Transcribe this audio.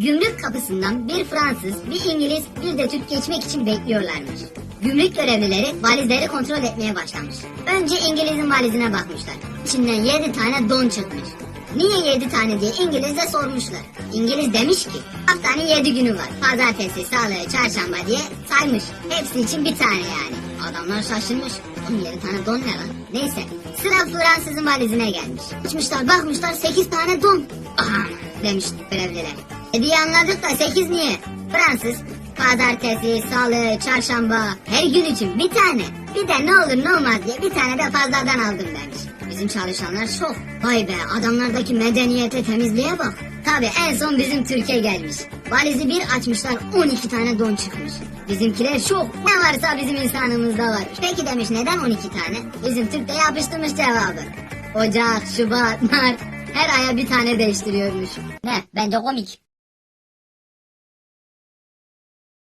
Gümrük kapısından bir Fransız, bir İngiliz, bir de Türk geçmek için bekliyorlarmış. Gümrük görevlileri valizleri kontrol etmeye başlamış. Önce İngiliz'in valizine bakmışlar. İçinden 7 tane don çıkmış. Niye 7 tane diye İngiliz'e sormuşlar. İngiliz demiş ki haftanın 7 günü var. Pazartesi, salı, çarşamba diye saymış. Hepsi için bir tane yani. Adamlar şaşırmış. Oğlum 7 tane don ne lan? Neyse sıra Fransız'ın valizine gelmiş. Açmışlar bakmışlar 8 tane don. Aha demiş görevliler. E diye anladık da 8 niye? Fransız pazartesi, salı, çarşamba her gün için bir tane. Bir de ne olur ne olmaz diye bir tane de fazladan aldım demiş. Bizim çalışanlar şok. Vay be adamlardaki medeniyete temizliğe bak. Tabi en son bizim Türkiye gelmiş. Valizi bir açmışlar 12 tane don çıkmış. Bizimkiler şok. Ne varsa bizim insanımızda var. Peki demiş neden 12 tane? Bizim Türk de yapıştırmış cevabı. Ocak, Şubat, Mart her aya bir tane değiştiriyormuş. Ne? Bence komik.